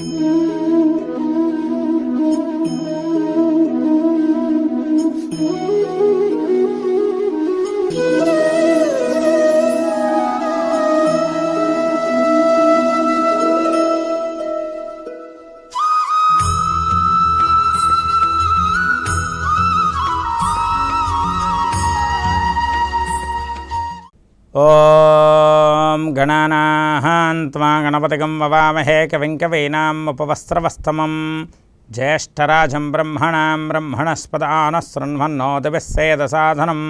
Mm-hmm. त्वा गणपतिगं ववामहे कविङ्कवीनाम् उपवस्त्रवस्तमं ज्येष्ठराजं ब्रह्मणां ब्रह्मणस्पदानः शृण्वन्नो दिविस्सेदसाधनं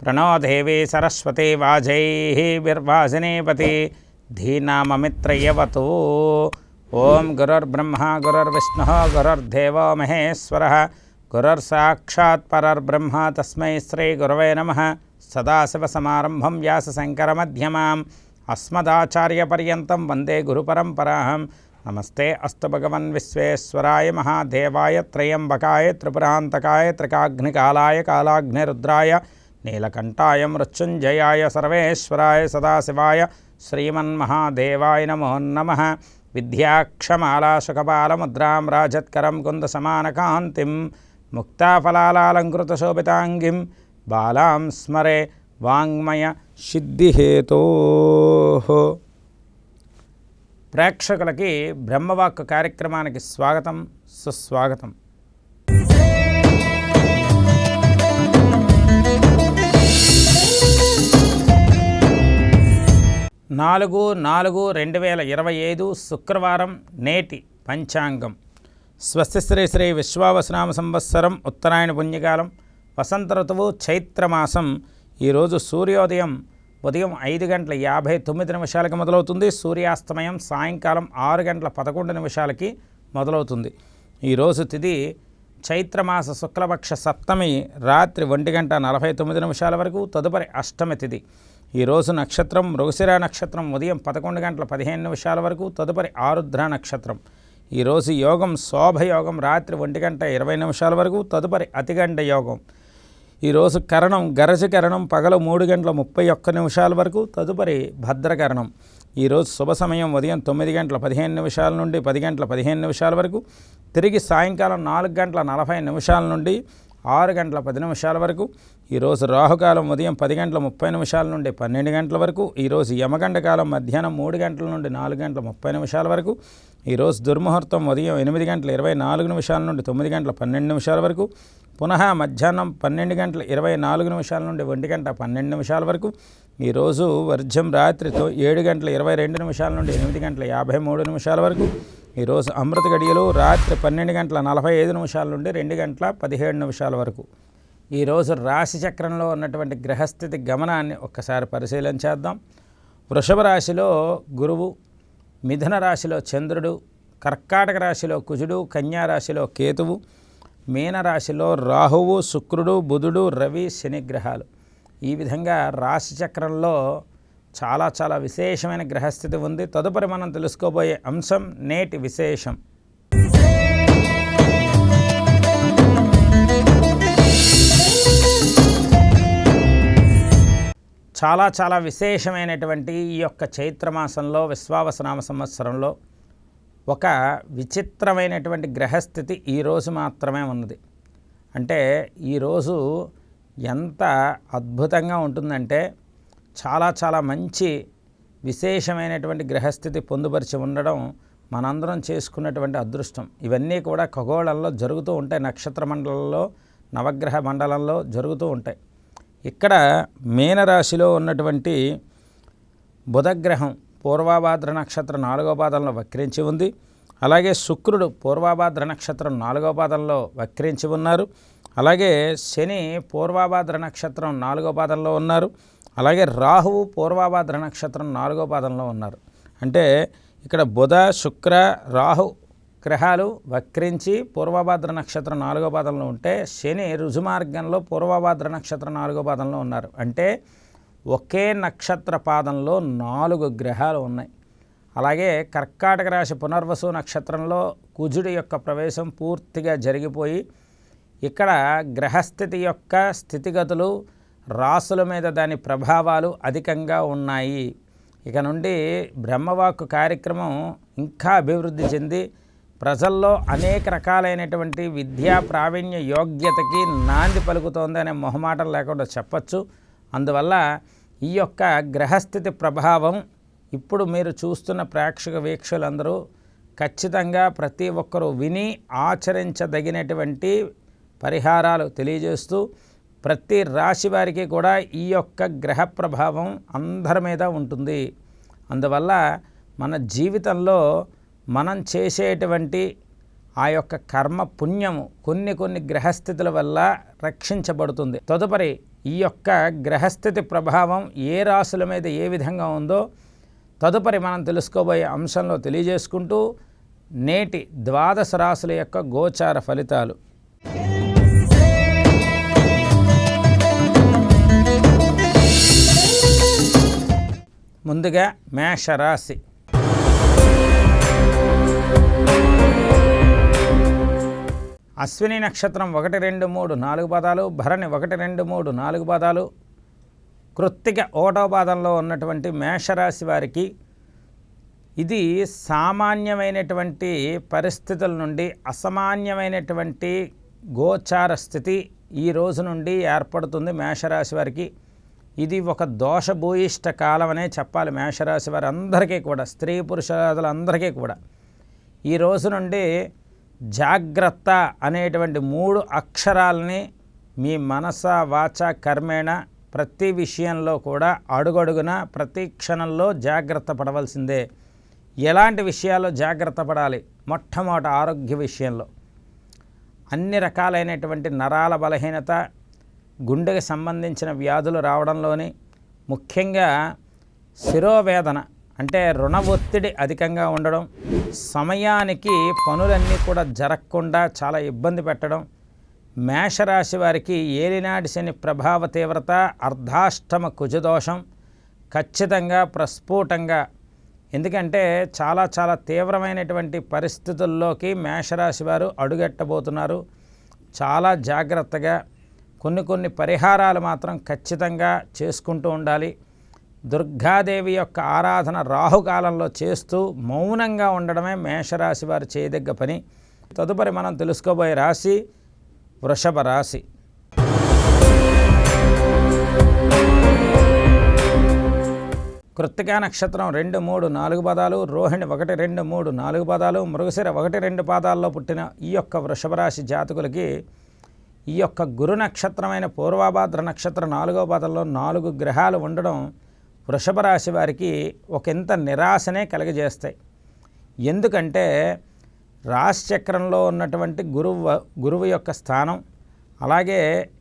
प्रणो देवी सरस्वती वाजैः विर्वासिनीपति धीनाममित्रयवतु। ॐ गुरुर्ब्रह्मा गुरुर्विष्णुः गुरुर्देवो महेश्वरः। गुरुर्साक्षात् परर्ब्रह्म तस्मै श्रीगुरवे नमः। सदाशिवसमारम्भं व्यासशङ्करमध्यमाम्। అస్మదాచార్యపర్యంతం వందే గురుపరంపరాహం. నమస్తే అస్తు భగవన్ విశ్వేశ్వరాయ మహాదేవాయ త్రయంబకాయ త్రిపురాంతకాయ త్రికాగ్నికాలాయ కాలాగ్నిరుద్రాయ నీలకంఠాయ మృత్యుంజయాయ సర్వేశ్వరాయ సదాశివాయ శ్రీమన్మహాదేవాయ నమో నమ. విద్యాక్షమాలాశుకపాలముద్రాం రాజత్కరం కుందసమానకాంతిం ముక్తాఫలాలంకృతశోభితాంగిం బాలాం స్మరే వాంగ్మయ సిద్ధిహేతో. ప్రేక్షకులకి బ్రహ్మవాక్కు కార్యక్రమానికి స్వాగతం సుస్వాగతం. నాలుగు నాలుగు రెండు వేల ఇరవై ఐదు శుక్రవారం నేటి పంచాంగం. స్వస్తి శ్రీ శ్రీ విశ్వావసనామ సంవత్సరం ఉత్తరాయణ పుణ్యకాలం వసంత ఋతువు చైత్రమాసం ఈరోజు సూర్యోదయం ఉదయం ఐదు గంటల యాభై తొమ్మిది నిమిషాలకి మొదలవుతుంది. సూర్యాస్తమయం సాయంకాలం ఆరు గంటల పదకొండు నిమిషాలకి మొదలవుతుంది. ఈరోజు తిథి చైత్రమాస శుక్లపక్ష సప్తమి రాత్రి ఒంటి గంట నలభై తొమ్మిది నిమిషాల వరకు తదుపరి అష్టమి తిథి ఈరోజు నక్షత్రం మృగశిర నక్షత్రం ఉదయం పదకొండు గంటల పదిహేను నిమిషాల వరకు తదుపరి ఆరుద్ర నక్షత్రం. ఈరోజు యోగం శోభయోగం రాత్రి ఒంటి గంట ఇరవై నిమిషాల వరకు తదుపరి అతిగండ యోగం. ఈరోజు కరణం గరజ కరణం పగలు మూడు గంటల ముప్పై ఒక్క నిమిషాల వరకు తదుపరి భద్రకరణం ఈరోజు శుభ సమయం ఉదయం తొమ్మిది గంటల పదిహేను నిమిషాల నుండి పది గంటల పదిహేను నిమిషాల వరకు తిరిగి సాయంకాలం నాలుగు గంటల నలభై నిమిషాల నుండి ఆరు గంటల పది నిమిషాల వరకు ఈరోజు రాహుకాలం ఉదయం పది గంటల ముప్పై నిమిషాల నుండి పన్నెండు గంటల వరకు ఈరోజు యమగండ కాలం మధ్యాహ్నం మూడు గంటల నుండి నాలుగు గంటల ముప్పై నిమిషాల వరకు ఈరోజు దుర్ముహూర్తం ఉదయం ఎనిమిది గంటల ఇరవై నాలుగు నిమిషాల నుండి తొమ్మిది గంటల పన్నెండు నిమిషాల వరకు పునః మధ్యాహ్నం పన్నెండు గంటల ఇరవై నాలుగు నిమిషాల నుండి ఒంటి గంట పన్నెండు నిమిషాల వరకు ఈరోజు వర్జం రాత్రితో ఏడు గంటల ఇరవై రెండు నిమిషాల నుండి ఎనిమిది గంటల యాభై మూడు నిమిషాల వరకు ఈరోజు అమృత గడియలు రాత్రి పన్నెండు గంటల నలభై ఐదు నిమిషాల నుండి రెండు గంటల పదిహేడు నిమిషాల వరకు. ఈరోజు రాశి చక్రంలో ఉన్నటువంటి గ్రహస్థితి గమనాన్ని ఒక్కసారి పరిశీలన చేద్దాం. వృషభ రాశిలో గురువు మిథున రాశిలో చంద్రుడు కర్కాటక రాశిలో కుజుడు కన్యా రాశిలో కేతువు మీనరాశిలో రాహువు శుక్రుడు బుధుడు రవి శనిగ్రహాలు ఈ విధంగా రాశి చక్రంలో చాలా చాలా విశేషమైన గ్రహస్థితి ఉంది. తదుపరి మనం తెలుసుకోబోయే అంశం నేటి విశేషం. చాలా చాలా విశేషమైనటువంటి ఈ యొక్క చైత్రమాసంలో విశ్వావసనామ సంవత్సరంలో ఒక విచిత్రమైనటువంటి గ్రహస్థితి ఈరోజు మాత్రమే ఉన్నది. అంటే ఈరోజు ఎంత అద్భుతంగా ఉంటుందంటే చాలా చాలా మంచి విశేషమైనటువంటి గ్రహస్థితి పొందుపరిచి ఉండడం మనందరం చేసుకున్నటువంటి అదృష్టం. ఇవన్నీ కూడా ఖగోళంలో జరుగుతూ ఉంటాయి. నక్షత్ర మండలంలో నవగ్రహ మండలంలో జరుగుతూ ఉంటాయి. ఇక్కడ మీనరాశిలో ఉన్నటువంటి బుధగ్రహం పూర్వాభాద్ర నక్షత్రం నాలుగో పాదంలో వక్రించి ఉంది. అలాగే శుక్రుడు పూర్వాభాద్ర నక్షత్రం నాలుగో పాదంలో వక్రించి ఉన్నారు. అలాగే శని పూర్వాభాద్ర నక్షత్రం నాలుగో పాదంలో ఉన్నారు. అలాగే రాహువు పూర్వాభాద్ర నక్షత్రం నాలుగో పాదంలో ఉన్నారు. అంటే ఇక్కడ బుధ శుక్ర రాహు గ్రహాలు వక్రించి పూర్వభాద్ర నక్షత్రం నాలుగో పాదంలో ఉంటే శని రుజుమార్గంలో పూర్వభాద్ర నక్షత్రం నాలుగో పాదంలో ఉన్నారు. అంటే ఒకే నక్షత్ర పాదంలో నాలుగు గ్రహాలు ఉన్నాయి. అలాగే కర్కాటక రాశి పునర్వసు నక్షత్రంలో కుజుడి యొక్క ప్రవేశం పూర్తిగా జరిగిపోయి ఇక్కడ గ్రహస్థితి యొక్క స్థితిగతులు రాసుల మీద దాని ప్రభావాలు అధికంగా ఉన్నాయి. ఇక నుండి బ్రహ్మవాక్కు కార్యక్రమం ఇంకా అభివృద్ధి చెంది ప్రజల్లో అనేక రకాలైనటువంటి విద్యా ప్రావీణ్య యోగ్యతకి నాంది పలుకుతోందనే మొహమాటం లేకుండా చెప్పచ్చు. అందువల్ల ఈ యొక్క గ్రహస్థితి ప్రభావం ఇప్పుడు మీరు చూస్తున్న ప్రేక్షక వీక్షకులందరూ ఖచ్చితంగా ప్రతి ఒక్కరూ విని ఆచరించదగినటువంటి పరిహారాలు తెలియజేస్తూ ప్రతి రాశి వారికి కూడా ఈ యొక్క గ్రహ ప్రభావం అందరి మీద ఉంటుంది. అందువల్ల మన జీవితంలో మనం చేసేటువంటి ఆ యొక్క కర్మ పుణ్యము కొన్ని కొన్ని గ్రహస్థితుల వల్ల రక్షించబడుతుంది. తదుపరి ఈ యొక్క గ్రహస్థితి ప్రభావం ఏ రాశుల మీద ఏ విధంగా ఉందో తదుపరి మనం తెలుసుకోబోయే అంశంలో తెలియజేసుకుంటూ నేటి ద్వాదశ రాశుల యొక్క గోచార ఫలితాలు. ముందుగా మేషరాశి. అశ్విని నక్షత్రం ఒకటి రెండు మూడు నాలుగు పదాలు భరణి ఒకటి రెండు మూడు నాలుగు పదాలు. కృత్తిక ఒకటో పాదంలో ఉన్నటువంటి మేషరాశి వారికి ఇది సామాన్యమైనటువంటి పరిస్థితుల నుండి అసామాన్యమైనటువంటి గోచార స్థితి ఈ రోజు నుండి ఏర్పడుతుంది మేషరాశి వారికి. ఇది ఒక దోషభూయిష్ట కాలం అనే చెప్పాలి మేషరాశి వారి అందరికీ కూడా స్త్రీ పురుషులందరికీ కూడా. ఈ రోజు నుండి జాగ్రత్త అనేటువంటి మూడు అక్షరాలని మీ మనస వాచ కర్మేణ ప్రతి విషయంలో కూడా అడుగడుగున ప్రతి క్షణంలో జాగ్రత్త పడవలసిందే. ఎలాంటి విషయాల్లో జాగ్రత్త పడాలి? మొట్టమొదటి ఆరోగ్య విషయంలో. అన్ని రకాలైనటువంటి నరాల బలహీనత గుండెకి సంబంధించిన వ్యాధులు రావడంలోని ముఖ్యంగా శిరోవేదన అంటే రుణ ఒత్తిడి అధికంగా ఉండడం సమయానికి పనులన్నీ కూడా జరగకుండా చాలా ఇబ్బంది పెట్టడం మేషరాశి వారికి ఏలినాటి శని ప్రభావ తీవ్రత అర్ధాష్టమ కుజదోషం ఖచ్చితంగా ప్రస్ఫుటంగా. ఎందుకంటే చాలా చాలా తీవ్రమైనటువంటి పరిస్థితుల్లోకి మేషరాశి వారు అడుగెట్టబోతున్నారు. చాలా జాగ్రత్తగా కొన్ని కొన్ని పరిహారాలు మాత్రం ఖచ్చితంగా చేసుకుంటూ ఉండాలి. దుర్గాదేవి యొక్క ఆరాధన రాహుకాలంలో చేస్తూ మౌనంగా ఉండడమే మేషరాశి వారు చేయదగ్గ పని. తదుపరి మనం తెలుసుకోబోయే రాశి వృషభ రాశి. కృత్తికా నక్షత్రం రెండు మూడు నాలుగు పదాలు రోహిణి ఒకటి రెండు మూడు నాలుగు పదాలు మృగశిర ఒకటి రెండు పాదాల్లో పుట్టిన ఈ యొక్క వృషభరాశి జాతకులకి ఈ యొక్క గురు నక్షత్రమైన పూర్వాభాద్ర నక్షత్రం నాలుగో పాదంలో నాలుగు గ్రహాలు ఉండడం వృషభ రాశి వారికి ఒకంత నిరాశనే కలుగజేస్తాయి. ఎందుకంటే రాశిచక్రంలో ఉన్నటువంటి గురువు గురువు యొక్క స్థానం అలాగే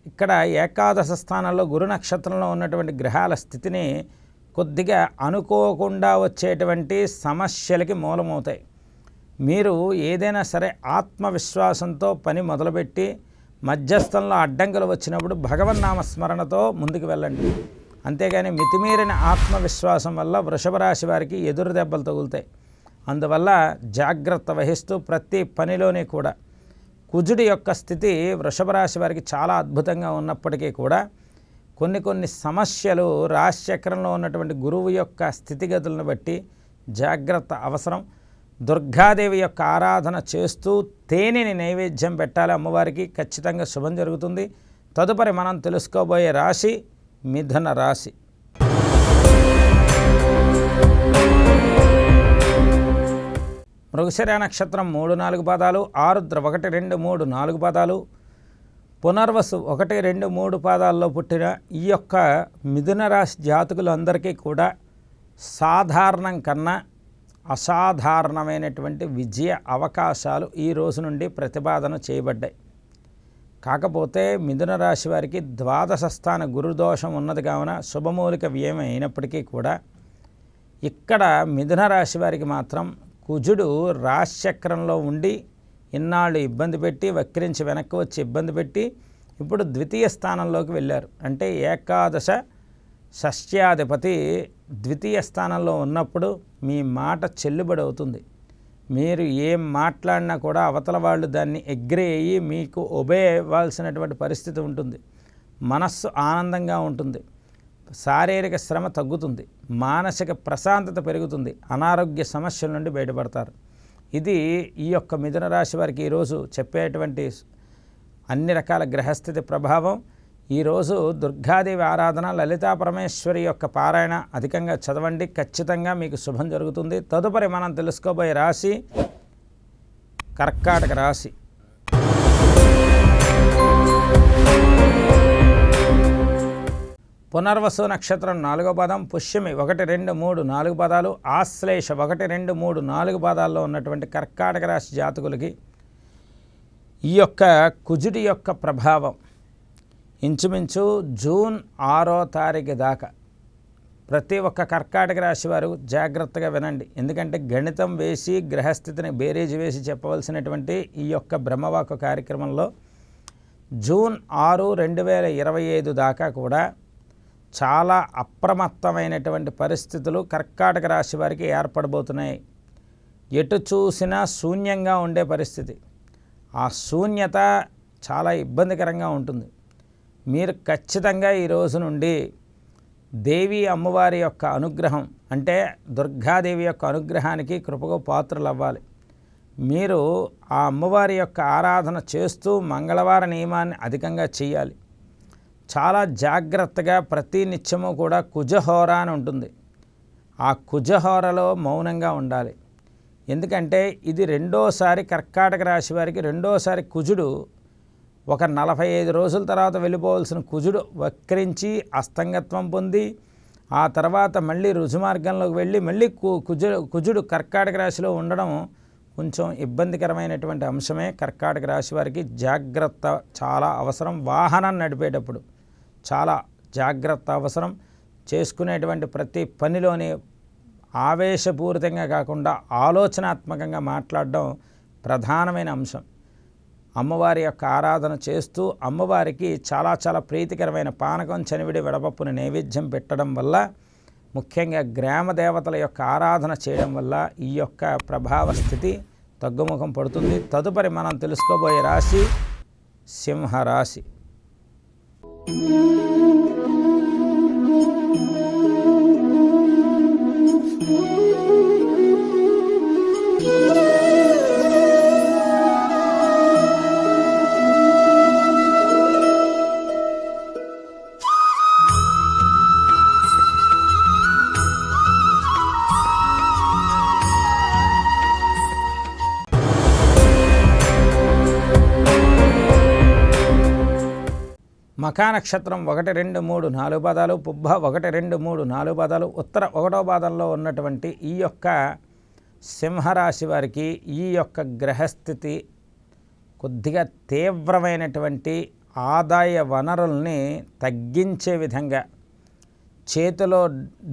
ఇక్కడ ఏకాదశ స్థానంలో గురు నక్షత్రంలో ఉన్నటువంటి గ్రహాల స్థితిని కొద్దిగా అనుకోకుండా వచ్చేటువంటి సమస్యలకి మూలమవుతాయి. మీరు ఏదైనా సరే ఆత్మవిశ్వాసంతో పని మొదలుపెట్టి మధ్యస్థంలో అడ్డంకులు వచ్చినప్పుడు భగవన్నామస్మరణతో ముందుకు వెళ్ళండి. అంతేగాని మితిమీరిన ఆత్మవిశ్వాసం వల్ల వృషభ రాశి వారికి ఎదురు దెబ్బలు తగులుతాయి. అందువల్ల జాగ్రత్త వహిస్తూ ప్రతి పనిలోనే కూడా కుజుడి యొక్క స్థితి వృషభ రాశి వారికి చాలా అద్భుతంగా ఉన్నప్పటికీ కూడా కొన్ని కొన్ని సమస్యలు రాశిచక్రంలో ఉన్నటువంటి గురువు యొక్క స్థితిగతులను బట్టి జాగ్రత్త అవసరం. దుర్గాదేవి యొక్క ఆరాధన చేస్తూ తేనెని నైవేద్యం పెట్టాలి అమ్మవారికి. ఖచ్చితంగా శుభం జరుగుతుంది. తదుపరి మనం తెలుసుకోబోయే రాశి మిథున రాశి. మృగశిర నక్షత్రం మూడు నాలుగు పాదాలు ఆరుద్ర ఒకటి రెండు మూడు నాలుగు పాదాలు పునర్వసు ఒకటి రెండు మూడు పాదాల్లో పుట్టిన ఈ యొక్క మిథున రాశి జాతకులందరికీ కూడా సాధారణం కన్నా అసాధారణమైనటువంటి విజయ అవకాశాలు ఈ రోజు నుండి ప్రతిపాదన చేయబడ్డాయి. కాకపోతే మిథున రాశి వారికి ద్వాదశ స్థాన గురుదోషం ఉన్నది కావున శుభమూలిక వ్యయం అయినప్పటికీ కూడా ఇక్కడ మిథున రాశి వారికి మాత్రం కుజుడు రాశిచక్రంలో ఉండి ఇన్నాళ్ళు ఇబ్బంది పెట్టి వక్రించి వెనక్కి వచ్చి ఇబ్బంది పెట్టి ఇప్పుడు ద్వితీయ స్థానంలోకి వెళ్ళారు. అంటే ఏకాదశ షష్ట్యాధిపతి ద్వితీయ స్థానంలో ఉన్నప్పుడు మీ మాట చెల్లుబడి అవుతుంది. మీరు ఏం మాట్లాడినా కూడా అవతల వాళ్ళు దాన్ని ఎగ్రీ అయ్యి మీకు ఒబే ఇవ్వాల్సినటువంటి పరిస్థితి ఉంటుంది. మనస్సు ఆనందంగా ఉంటుంది. శారీరక శ్రమ తగ్గుతుంది. మానసిక ప్రశాంతత పెరుగుతుంది. అనారోగ్య సమస్యల నుండి బయటపడతారు. ఇది ఈ యొక్క మిథున రాశి వారికి ఈరోజు చెప్పేటువంటి అన్ని రకాల గ్రహస్థితి ప్రభావం. ఈరోజు దుర్గాదేవి ఆరాధన లలితా పరమేశ్వరి యొక్క పారాయణ అధికంగా చదవండి. ఖచ్చితంగా మీకు శుభం జరుగుతుంది. తదుపరి మనం తెలుసుకోబోయే రాశి కర్కాటక రాశి. పునర్వసు నక్షత్రం నాలుగో పదం పుష్యమి ఒకటి రెండు మూడు నాలుగు పదాలు ఆశ్లేష ఒకటి రెండు మూడు నాలుగు పదాల్లో ఉన్నటువంటి కర్కాటక రాశి జాతకులకి ఈ యొక్క కుజుడి యొక్క ప్రభావం ఇంచుమించు జూన్ ఆరో తారీఖు దాకా ప్రతి ఒక్క కర్కాటక రాశి వారు జాగ్రత్తగా వినండి. ఎందుకంటే గణితం వేసి గ్రహస్థితిని బేరీజు వేసి చెప్పవలసినటువంటి ఈ యొక్క బ్రహ్మవాక కార్యక్రమంలో జూన్ ఆరు రెండు వేల ఇరవై ఐదు దాకా కూడా చాలా అప్రమత్తమైనటువంటి పరిస్థితులు కర్కాటక రాశి వారికి ఏర్పడబోతున్నాయి. ఎటు చూసినా శూన్యంగా ఉండే పరిస్థితి. ఆ శూన్యత చాలా ఇబ్బందికరంగా ఉంటుంది. మీరు ఖచ్చితంగా ఈ రోజు నుండి దేవి అమ్మవారి యొక్క అనుగ్రహం అంటే దుర్గాదేవి యొక్క అనుగ్రహానికి కృపకు పాత్రలు అవ్వాలి మీరు ఆ అమ్మవారి యొక్క ఆరాధన చేస్తూ మంగళవార నియమాన్ని అధికంగా చేయాలి. చాలా జాగ్రత్తగా ప్రతి నిత్యము కూడా కుజహోర అని ఉంటుంది. ఆ కుజహోరలో మౌనంగా ఉండాలి. ఎందుకంటే ఇది రెండోసారి కర్కాటక రాశి వారికి రెండోసారి కుజుడు ఒక నలభై ఐదు రోజుల తర్వాత వెళ్ళిపోవలసిన కుజుడు వక్రించి అస్తంగత్వం పొంది ఆ తర్వాత మళ్ళీ రుజుమార్గంలోకి వెళ్ళి మళ్ళీ కు కుజుడు కుజుడు కర్కాటక రాశిలో ఉండడం కొంచెం ఇబ్బందికరమైనటువంటి అంశమే. కర్కాటక రాశి వారికి జాగ్రత్త చాలా అవసరం. వాహనం నడిపేటప్పుడు చాలా జాగ్రత్త అవసరం. చేసుకునేటువంటి ప్రతి పనిలోని ఆవేశపూరితంగా కాకుండా ఆలోచనాత్మకంగా మాట్లాడడం ప్రధానమైన అంశం. అమ్మవారి యొక్క ఆరాధన చేస్తూ అమ్మవారికి చాలా చాలా ప్రీతికరమైన పానకం చనివిడి విడపప్పుని నైవేద్యం పెట్టడం వల్ల ముఖ్యంగా గ్రామ దేవతల యొక్క ఆరాధన చేయడం వల్ల ఈ యొక్క ప్రభావ స్థితి తగ్గుముఖం పడుతుంది. తదుపరి మనం తెలుసుకోబోయే రాశి సింహరాశి. మఖా నక్షత్రం ఒకటి రెండు మూడు నాలుగు పదాలు పుబ్బ ఒకటి రెండు మూడు నాలుగు పదాలు ఉత్తర ఒకటో పాదంలో ఉన్నటువంటి ఈ యొక్క సింహరాశి వారికి ఈ యొక్క గ్రహస్థితి కొద్దిగా తీవ్రమైనటువంటి ఆదాయ వనరుల్ని తగ్గించే విధంగా చేతిలో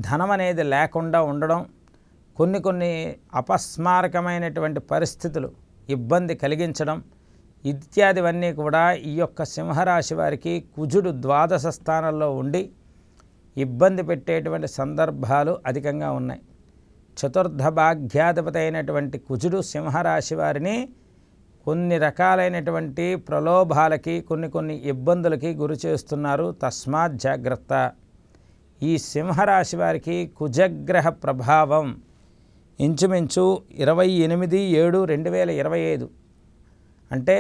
ధనం అనేది లేకుండా ఉండడం కొన్ని కొన్ని అపస్మారకమైనటువంటి పరిస్థితులు ఇబ్బంది కలిగించడం ఇత్యాదివన్నీ కూడా ఈ యొక్క సింహరాశి వారికి కుజుడు ద్వాదశ స్థానంలో ఉండి ఇబ్బంది పెట్టేటువంటి సందర్భాలు అధికంగా ఉన్నాయి. చతుర్థ భాగ్యాధిపతి అయినటువంటి కుజుడు సింహరాశి వారిని కొన్ని రకాలైనటువంటి ప్రలోభాలకి కొన్ని కొన్ని ఇబ్బందులకి గురి చేస్తున్నారు. తస్మాత్ జాగ్రత్త. ఈ సింహరాశి వారికి కుజగ్రహ ప్రభావం ఇంచుమించు ఇరవై ఎనిమిది ఏడు రెండు వేల ఇరవై ఐదు అంటే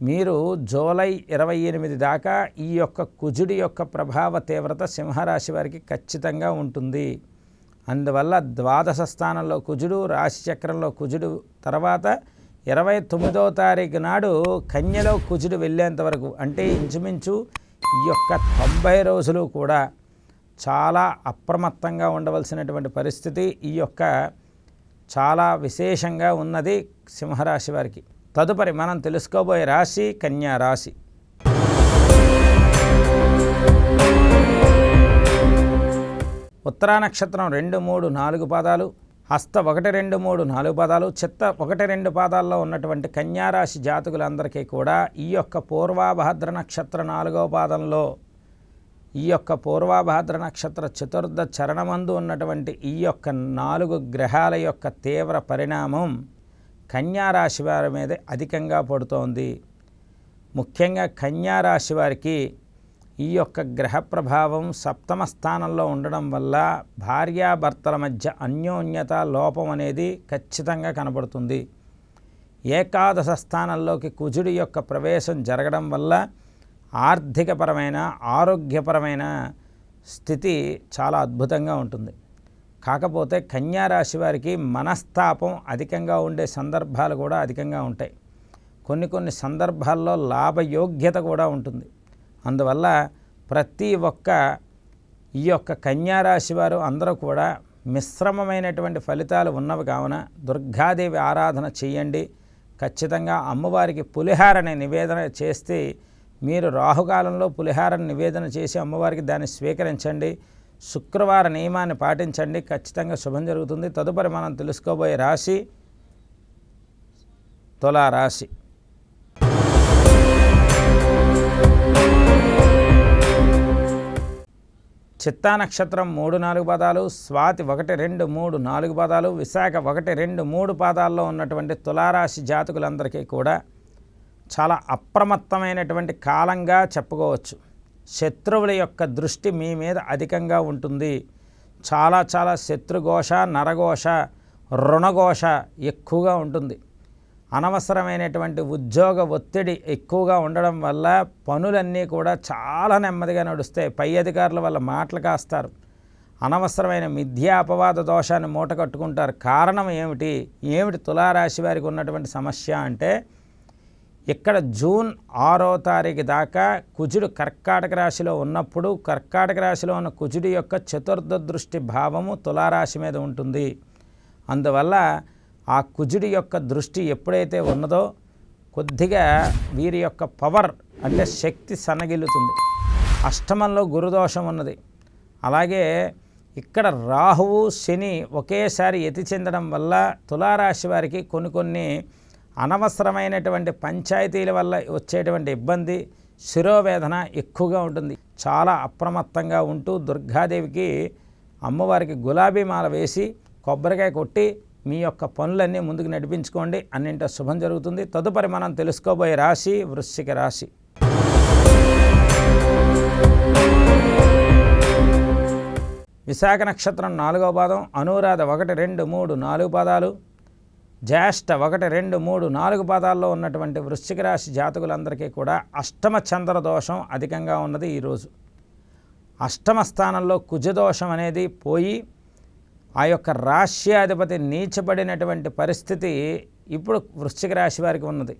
మీరు జూలై ఇరవై ఎనిమిది దాకా ఈ యొక్క కుజుడి యొక్క ప్రభావ తీవ్రత సింహరాశి వారికి ఖచ్చితంగా ఉంటుంది. అందువల్ల ద్వాదశ స్థానంలో కుజుడు రాశి చక్రంలో కుజుడు తర్వాత ఇరవై తొమ్మిదో తారీఖు నాడు కన్యలో కుజుడు వెళ్ళేంత వరకు అంటే ఇంచుమించు ఈ యొక్క తొంభై రోజులు కూడా చాలా అప్రమత్తంగా ఉండవలసినటువంటి పరిస్థితి ఈ యొక్క చాలా విశేషంగా ఉన్నది సింహరాశి వారికి. తదుపరి మనం తెలుసుకోబోయే రాశి కన్యా రాశి. ఉత్తరా నక్షత్రం రెండు మూడు నాలుగు పాదాలు హస్త ఒకటి రెండు మూడు నాలుగు పాదాలు చిత్త ఒకటి రెండు పాదాల్లో ఉన్నటువంటి కన్యారాశి జాతకులందరికీ కూడా ఈ యొక్క పూర్వాభాద్ర నక్షత్ర నాలుగవ పాదంలో ఈ యొక్క పూర్వాభాద్ర నక్షత్ర చతుర్థ చరణమందు ఉన్నటువంటి ఈ యొక్క నాలుగు గ్రహాల యొక్క తీవ్ర పరిణామం కన్యారాశి వారి మీద అధికంగా పడుతోంది. ముఖ్యంగా కన్యారాశి వారికి ఈ యొక్క గ్రహ ప్రభావం సప్తమ స్థానంలో ఉండడం వల్ల భార్యాభర్తల మధ్య అన్యోన్యత లోపం అనేది ఖచ్చితంగా కనబడుతుంది. ఏకాదశ స్థానంలోకి కుజుడి యొక్క ప్రవేశం జరగడం వల్ల ఆర్థికపరమైన ఆరోగ్యపరమైన స్థితి చాలా అద్భుతంగా ఉంటుంది. కాకపోతే కన్యారాశి వారికి మనస్తాపం అధికంగా ఉండే సందర్భాలు కూడా అధికంగా ఉంటాయి. కొన్ని కొన్ని సందర్భాల్లో లాభయోగ్యత కూడా ఉంటుంది. అందువల్ల ప్రతి ఒక్క ఈ యొక్క కన్యారాశి వారు అందరూ కూడా మిశ్రమమైనటువంటి ఫలితాలు ఉన్నవి కావున దుర్గాదేవి ఆరాధన చేయండి. ఖచ్చితంగా అమ్మవారికి పులిహారని నివేదన చేస్తే మీరు రాహుకాలంలో పులిహారని నివేదన చేసి అమ్మవారికి దాన్ని స్వీకరించండి. శుక్రవార నియమాన్ని పాటించండి. ఖచ్చితంగా శుభం జరుగుతుంది. తదుపరి మనం తెలుసుకోబోయే రాశి తులారాశి చిత్తా నక్షత్రం మూడు నాలుగు పదాలు స్వాతి ఒకటి రెండు మూడు నాలుగు పదాలు విశాఖ ఒకటి రెండు మూడు పాదాల్లో ఉన్నటువంటి తులారాశి జాతకులందరికీ కూడా చాలా అప్రమత్తమైనటువంటి కాలంగా చెప్పుకోవచ్చు. శత్రువుల యొక్క దృష్టి మీ మీద అధికంగా ఉంటుంది. చాలా చాలా శత్రుఘోష నరఘోష రుణఘోష ఎక్కువగా ఉంటుంది. అనవసరమైనటువంటి ఉద్యోగ ఒత్తిడి ఎక్కువగా ఉండడం వల్ల పనులన్నీ కూడా చాలా నెమ్మదిగా నడుస్తాయి. పై అధికారుల వల్ల మాటలు కాస్తారు. అనవసరమైన మిథ్యా అపవాద దోషాన్ని మూట కట్టుకుంటారు. కారణం ఏమిటి? ఏమిటి? తులారాశి వారికి ఉన్నటువంటి సమస్య అంటే ఇక్కడ జూన్ ఆరో తారీఖు దాకా కుజుడు కర్కాటక రాశిలో ఉన్నప్పుడు కర్కాటక రాశిలో ఉన్న కుజుడి యొక్క చతుర్థ దృష్టి భావము తులారాశి మీద ఉంటుంది. అందువల్ల ఆ కుజుడి యొక్క దృష్టి ఎప్పుడైతే ఉన్నదో కొద్దిగా వీరి యొక్క పవర్ అంటే శక్తి సన్నగిల్లుతుంది. అష్టమంలో గురుదోషం ఉన్నది. అలాగే ఇక్కడ రాహువు శని ఒకేసారి ఎతి చెందడం వల్ల తులారాశి వారికి కొన్ని కొన్ని అనవసరమైనటువంటి పంచాయతీల వల్ల వచ్చేటువంటి ఇబ్బంది శిరోవేదన ఎక్కువగా ఉంటుంది. చాలా అప్రమత్తంగా ఉంటూ దుర్గాదేవికి అమ్మవారికి గులాబీ మాల వేసి కొబ్బరికాయ కొట్టి మీ యొక్క పనులన్నీ ముందుకు నడిపించుకోండి. అన్నింటి శుభం జరుగుతుంది. తదుపరి మనం తెలుసుకోబోయే రాశి వృశ్చిక రాశి. విశాఖ నక్షత్రం నాలుగో పాదం అనురాధ ఒకటి రెండు మూడు నాలుగు పాదాలు. జ్యేష్ఠ ఒకటి రెండు మూడు నాలుగు పాదాల్లో ఉన్నటువంటి వృశ్చిక రాశి జాతకులందరికీ కూడా అష్టమ చంద్ర దోషం అధికంగా ఉన్నది ఈరోజు అష్టమ స్థానంలో కుజదోషం అనేది పోయి ఆ యొక్క రాశ్యాధిపతి నీచబడినటువంటి పరిస్థితి ఇప్పుడు వృశ్చిక రాశి వారికి ఉన్నది.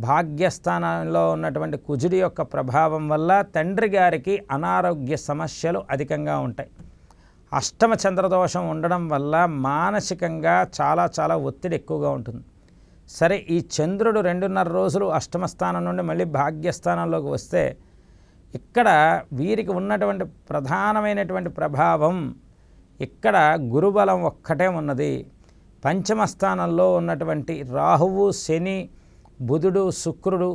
భాగ్యస్థానంలో ఉన్నటువంటి కుజుడి యొక్క ప్రభావం వల్ల తండ్రి గారికి అనారోగ్య సమస్యలు అధికంగా ఉంటాయి. అష్టమ చంద్రదోషం ఉండడం వల్ల మానసికంగా చాలా చాలా ఒత్తిడి ఎక్కువగా ఉంటుంది. సరే ఈ చంద్రుడు రెండున్నర రోజులు అష్టమ స్థానం నుండి మళ్ళీ భాగ్యస్థానంలోకి వస్తే ఇక్కడ వీరికి ఉన్నటువంటి ప్రధానమైనటువంటి ప్రభావం ఇక్కడ గురుబలం ఒక్కటే ఉన్నది. పంచమ స్థానంలో ఉన్నటువంటి రాహువు శని బుధుడు శుక్రుడు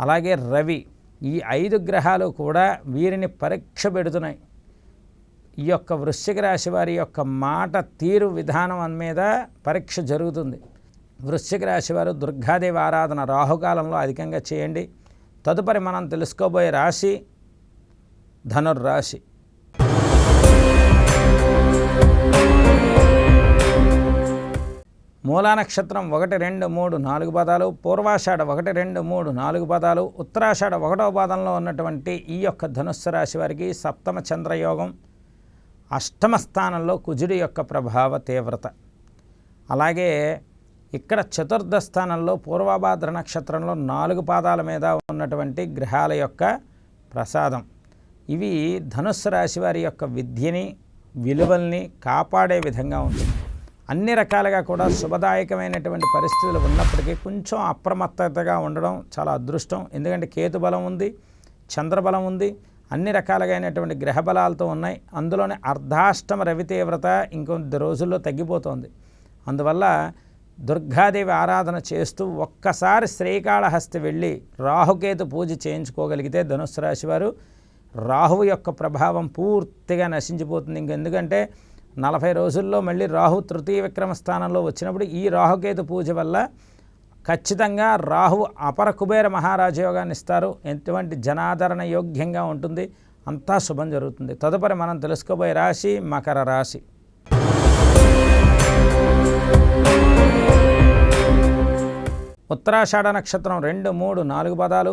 అలాగే రవి ఈ ఐదు గ్రహాలు కూడా వీరిని పరీక్ష పెడుతున్నాయి. ఈ యొక్క వృశ్చిక రాశి వారి యొక్క మాట తీరు విధానం మీద పరీక్ష జరుగుతుంది. వృశ్చిక రాశి వారు దుర్గాదేవి ఆరాధన రాహుకాలంలో అధికంగా చేయండి. తదుపరి మనం తెలుసుకోబోయే రాశి ధనుర్రాశి. మూలా నక్షత్రం ఒకటి రెండు మూడు నాలుగు పదాలు పూర్వాషాఢ ఒకటి రెండు మూడు నాలుగు పదాలు ఉత్తరాషాఢ ఒకటవ పాదంలో ఉన్నటువంటి ఈ యొక్క ధనుస్సు రాశి వారికి సప్తమ చంద్రయోగం అష్టమ స్థానంలో కుజుడి యొక్క ప్రభావ తీవ్రత. అలాగే ఇక్కడ చతుర్థ స్థానంలో పూర్వభాద్ర నక్షత్రంలో నాలుగు పాదాల మీద ఉన్నటువంటి గ్రహాల యొక్క ప్రసాదం. ఇవి ధనుస్సు రాశి వారి యొక్క విద్యని విలువల్ని కాపాడే విధంగా ఉంటుంది. అన్ని రకాలుగా కూడా శుభదాయకమైనటువంటి పరిస్థితులు ఉన్నప్పటికీ కొంచెం అప్రమత్తతగా ఉండడం చాలా అదృష్టం. ఎందుకంటే కేతు బలం ఉంది చంద్రబలం ఉంది అన్ని రకాలుగైనటువంటి గ్రహ బలాలతో ఉన్నాయి. అందులోనే అర్ధాష్టమ రవి తీవ్రత ఇంకొద్ది రోజుల్లో తగ్గిపోతుంది. అందువల్ల దుర్గాదేవి ఆరాధన చేస్తూ ఒక్కసారి శ్రీకాళహస్తి వెళ్ళి రాహుకేతు పూజ చేయించుకోగలిగితే ధనుస్సు రాశి వారు రాహువు యొక్క ప్రభావం పూర్తిగా నశించిపోతుంది. ఇంకెందుకంటే నలభై రోజుల్లో మళ్ళీ రాహు తృతీయ విక్రమ స్థానంలో వచ్చినప్పుడు ఈ రాహుకేతు పూజ వల్ల ఖచ్చితంగా రాహు అపర కుబేర మహారాజ యోగాన్ని ఇస్తారు. ఎటువంటి జనాదరణ యోగ్యంగా ఉంటుంది. అంతా శుభం జరుగుతుంది. తదుపరి మనం తెలుసుకోబోయే రాశి మకర రాశి. ఉత్తరాషాఢ నక్షత్రం రెండు మూడు నాలుగు పదాలు.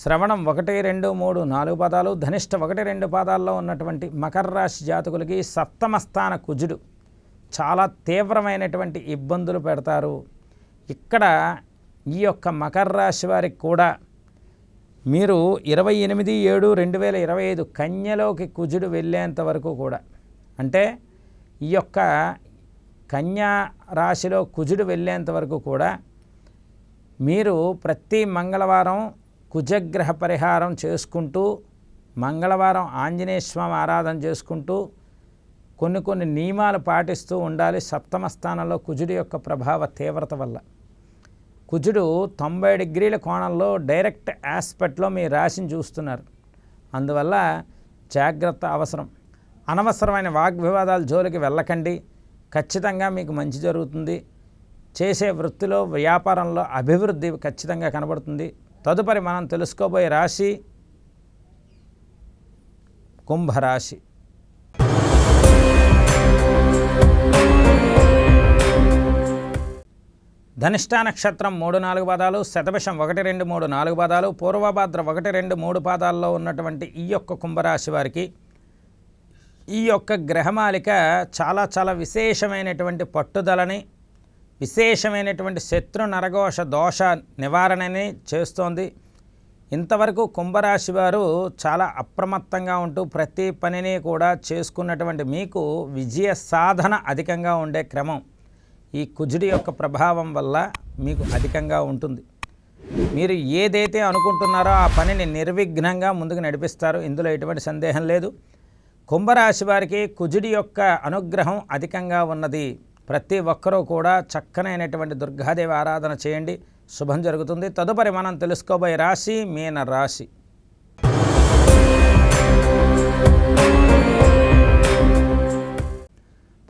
శ్రవణం ఒకటి రెండు మూడు నాలుగు పదాలు. ధనిష్ట ఒకటి రెండు పాదాల్లో ఉన్నటువంటి మకర రాశి జాతకులకి సప్తమస్థాన కుజుడు. చాలా తీవ్రమైనటువంటి ఇబ్బందులు పెడతారు. ఇక్కడ ఈ యొక్క మకర రాశి వారికి కూడా మీరు ఇరవై ఎనిమిది ఏడు రెండు వేల ఇరవై ఐదు కన్యలోకి కుజుడు వెళ్ళేంత వరకు కూడా అంటే ఈ యొక్క కన్యా రాశిలో కుజుడు వెళ్ళేంత వరకు కూడా మీరు ప్రతి మంగళవారం కుజగ్రహ పరిహారం చేసుకుంటూ మంగళవారం ఆంజనేయ స్వామి ఆరాధన చేసుకుంటూ కొన్ని కొన్ని నియమాలు పాటిస్తూ ఉండాలి. సప్తమ స్థానంలో కుజుడి యొక్క ప్రభావ తీవ్రత వల్ల. కుజుడు తొంభై డిగ్రీల కోణంలో డైరెక్ట్ ఆస్పెక్ట్లో మీ రాశిని చూస్తున్నారు. అందువల్ల జాగ్రత్త అవసరం. అనవసరమైన వాగ్వివాదాల జోలికి వెళ్ళకండి. ఖచ్చితంగా మీకు మంచి జరుగుతుంది. చేసే వృత్తిలో వ్యాపారంలో అభివృద్ధి ఖచ్చితంగా కనబడుతుంది. తదుపరి మనం తెలుసుకోబోయే రాశి కుంభరాశి. ధనిష్టా నక్షత్రం మూడు నాలుగు పాదాలు శతభిషం ఒకటి రెండు మూడు నాలుగు పాదాలు పూర్వభాద్ర ఒకటి రెండు మూడు పాదాల్లో ఉన్నటువంటి ఈ యొక్క కుంభరాశి వారికి ఈ యొక్క గ్రహమాలిక చాలా చాలా విశేషమైనటువంటి పట్టుదలని విశేషమైనటువంటి శత్రు నరఘోష దోష నివారణని చేస్తోంది. ఇంతవరకు కుంభరాశి వారు చాలా అప్రమత్తంగా ఉంటూ ప్రతి పనిని కూడా చేసుకున్నటువంటి మీకు విజయ సాధన అధికంగా ఉండే క్రమం. ఈ కుజుడి యొక్క ప్రభావం వల్ల మీకు అధికంగా ఉంటుంది. మీరు ఏదైతే అనుకుంటున్నారో ఆ పనిని నిర్విఘ్నంగా ముందుకు నడిపిస్తారు. ఇందులో ఎటువంటి సందేహం లేదు. కుంభరాశి వారికి కుజుడి యొక్క అనుగ్రహం అధికంగా ఉన్నది. ప్రతి ఒక్కరూ కూడా చక్కనైనటువంటి దుర్గాదేవి ఆరాధన చేయండి. శుభం జరుగుతుంది. తదుపరి మనం తెలుసుకోబోయే రాశి మీన రాశి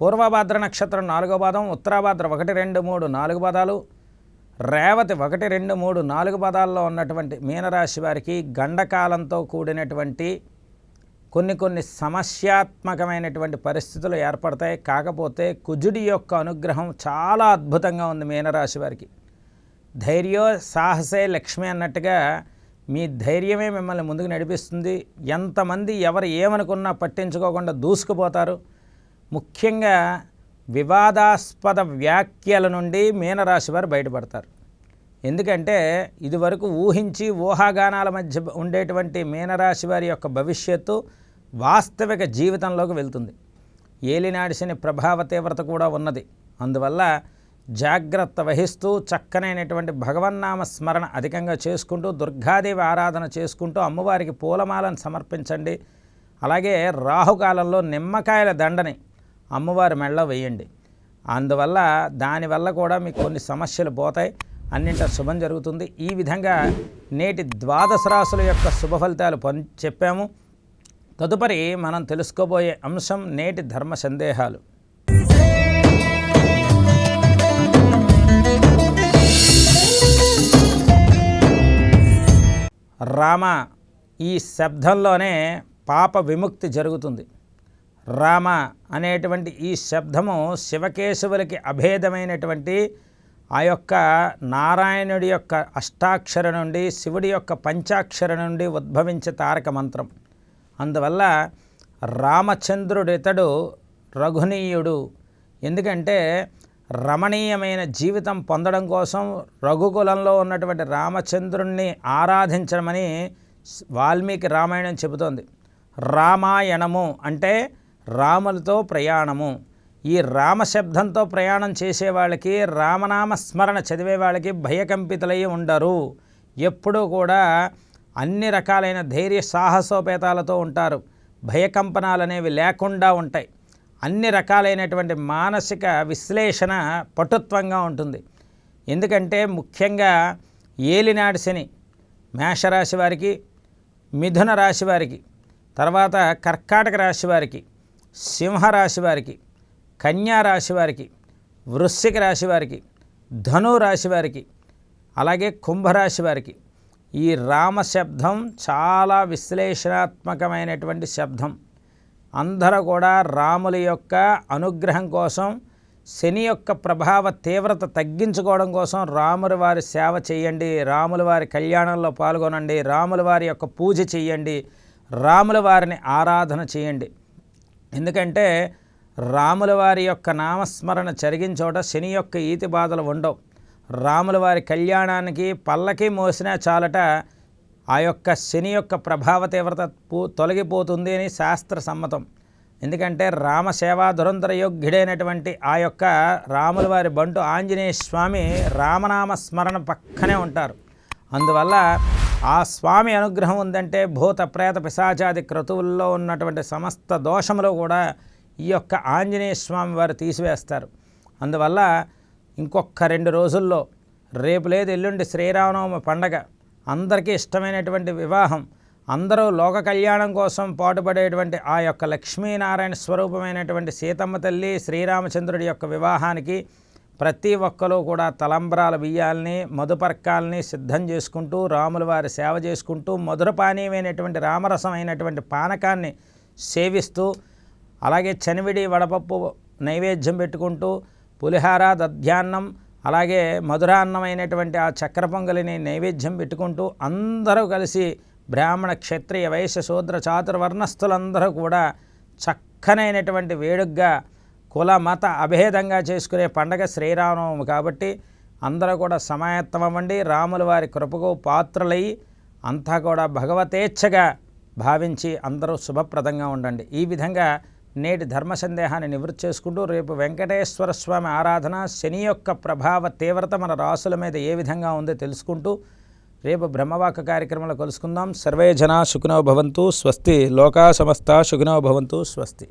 పూర్వభాద్ర నక్షత్రం నాలుగో పాదం ఉత్తరాభాద్ర ఒకటి రెండు మూడు నాలుగు పదాలు రేవతి ఒకటి రెండు మూడు నాలుగు పదాల్లో ఉన్నటువంటి మీనరాశి వారికి గండకాలంతో కూడినటువంటి కొన్ని కొన్ని సమస్యాత్మకమైనటువంటి పరిస్థితులు ఏర్పడతాయి. కాకపోతే కుజుడి యొక్క అనుగ్రహం చాలా అద్భుతంగా ఉంది మీనరాశి వారికి. ధైర్యో సాహసే లక్ష్మి అన్నట్టుగా మీ ధైర్యమే మిమ్మల్ని ముందుకు నడిపిస్తుంది. ఎంతమంది ఎవరు ఏమనుకున్నా పట్టించుకోకుండా దూసుకుపోతారు. ముఖ్యంగా వివాదాస్పద వ్యాఖ్యల నుండి మీనరాశి వారు బయటపడతారు. ఎందుకంటే ఇదివరకు ఊహించి ఊహాగానాల మధ్య ఉండేటువంటి మీనరాశి వారి యొక్క భవిష్యత్తు వాస్తవిక జీవితంలోకి వెళ్తుంది. ఏలినాడిసిన ప్రభావ తీవ్రత కూడా ఉన్నది. అందువల్ల జాగ్రత్త వహిస్తూ చక్కనైనటువంటి భగవన్నామ స్మరణ అధికంగా చేసుకుంటూ దుర్గాదేవి ఆరాధన చేసుకుంటూ అమ్మవారికి పూలమాలను సమర్పించండి. అలాగే రాహుకాలంలో నిమ్మకాయల దండని అమ్మవారి మెళ్ళ వేయండి. అందువల్ల దానివల్ల కూడా మీకు కొన్ని సమస్యలు పోతాయి. అన్నింట శుభం జరుగుతుంది. ఈ విధంగా నేటి ద్వాదశ రాశుల యొక్క శుభ ఫలితాలు పం చెప్పాము. తదుపరి మనం తెలుసుకోబోయే అంశం నేటి ధర్మ సందేహాలు. రామ ఈ శబ్దంలోనే పాప విముక్తి జరుగుతుంది. రామ అనేటువంటి ఈ శబ్దము శివకేశవులకి అభేదమైనటువంటి ఆ యొక్క నారాయణుడి యొక్క అష్టాక్షర నుండి శివుడి యొక్క పంచాక్షర నుండి ఉద్భవించే తారక మంత్రం. అందువల్ల రామచంద్రుడితడు రఘునీయుడు. ఎందుకంటే రమణీయమైన జీవితం పొందడం కోసం రఘుకులంలో ఉన్నటువంటి రామచంద్రుణ్ణి ఆరాధించడమని వాల్మీకి రామాయణం చెబుతోంది. రామాయణము అంటే రాములతో ప్రయాణము. ఈ రామశబ్దంతో ప్రయాణం చేసే వాళ్ళకి రామనామ స్మరణ చదివే వాళ్ళకి భయకంపితులై ఉండరు. ఎప్పుడూ కూడా అన్ని రకాలైన ధైర్య సాహసోపేతాలతో ఉంటారు. భయకంపనాలు అనేవి లేకుండా ఉంటాయి. అన్ని రకాలైనటువంటి మానసిక విశ్లేషణ పటుత్వంగా ఉంటుంది. ఎందుకంటే ముఖ్యంగా ఏలినాడు శని మేషరాశి వారికి మిథున రాశి వారికి తర్వాత కర్కాటక రాశి వారికి సింహరాశి వారికి కన్యా రాశి వారికి వృశ్చిక రాశి వారికి ధను రాశి వారికి అలాగే కుంభరాశి వారికి ఈ రామ శబ్దం చాలా విశ్లేషణాత్మకమైనటువంటి శబ్దం. అందరూ కూడా రాముల యొక్క అనుగ్రహం కోసం శని యొక్క ప్రభావ తీవ్రత తగ్గించుకోవడం కోసం రాముల వారి సేవ చేయండి రాముల వారి కళ్యాణంలో పాల్గొనండి రాముల వారి యొక్క పూజ చేయండి రాముల వారిని ఆరాధన చేయండి. ఎందుకంటే రాముల వారి యొక్క నామస్మరణ జరిగిన చోట శని యొక్క ఈతి బాధలు ఉండవు. రాముల వారి కళ్యాణానికి పల్లకి మోసినా చాలట ఆ యొక్క శని యొక్క ప్రభావ తీవ్రత పూ తొలగిపోతుంది అని శాస్త్ర సమ్మతం. ఎందుకంటే రామ సేవా యోగ్యుడైనటువంటి ఆ యొక్క రాముల వారి బంటు ఆంజనేయ స్వామి రామనామ స్మరణ పక్కనే ఉంటారు. అందువల్ల ఆ స్వామి అనుగ్రహం ఉందంటే భూత ప్రేత పిశాచాది క్రతువుల్లో ఉన్నటువంటి సమస్త దోషములు కూడా ఈ యొక్క ఆంజనేయ స్వామి వారు తీసివేస్తారు. అందువల్ల ఇంకొక రెండు రోజుల్లో రేపు లేదు ఎల్లుండి శ్రీరామనవమి పండగ అందరికీ ఇష్టమైనటువంటి వివాహం అందరూ లోక కళ్యాణం కోసం పాటుపడేటువంటి ఆ యొక్క లక్ష్మీనారాయణ స్వరూపమైనటువంటి సీతమ్మ తల్లి శ్రీరామచంద్రుడి యొక్క వివాహానికి ప్రతి ఒక్కరూ కూడా తలంబ్రాల బియ్యాల్ని మధుపర్కాల్ని సిద్ధం చేసుకుంటూ రాముల వారి సేవ చేసుకుంటూ మధురపానీయమైనటువంటి రామరసం అయినటువంటి పానకాన్ని సేవిస్తూ అలాగే చనివిడి వడపప్పు నైవేద్యం పెట్టుకుంటూ పులిహార దధ్యాన్నం అలాగే మధురాన్నమైనటువంటి ఆ చక్ర పొంగలిని నైవేద్యం పెట్టుకుంటూ అందరూ కలిసి బ్రాహ్మణ క్షత్రియ వైశ్య శూద్ర చాతుర్వర్ణస్థులందరూ కూడా చక్కనైనటువంటి వేడుగ్గా కుల మత అభేదంగా చేసుకునే పండగ శ్రీరామనవమి కాబట్టి అందరూ కూడా సమాయత్తమండి రాముల వారి కృపకు పాత్రలయ్యి అంతా కూడా భగవతేచ్ఛగా భావించి అందరూ శుభప్రదంగా ఉండండి. ఈ విధంగా నేటి ధర్మ సందేహాన్ని నివృత్తి చేసుకుంటూ రేపు వెంకటేశ్వర స్వామి ఆరాధన శని యొక్క ప్రభావ తీవ్రత మన రాసుల మీద ఏ విధంగా ఉందో తెలుసుకుంటూ రేపు బ్రహ్మవాక కార్యక్రమంలో కలుసుకుందాం. సర్వే జన సుఖినో భవంతు స్వస్తి లోకా సమస్త సుఖినో భవంతు స్వస్తి.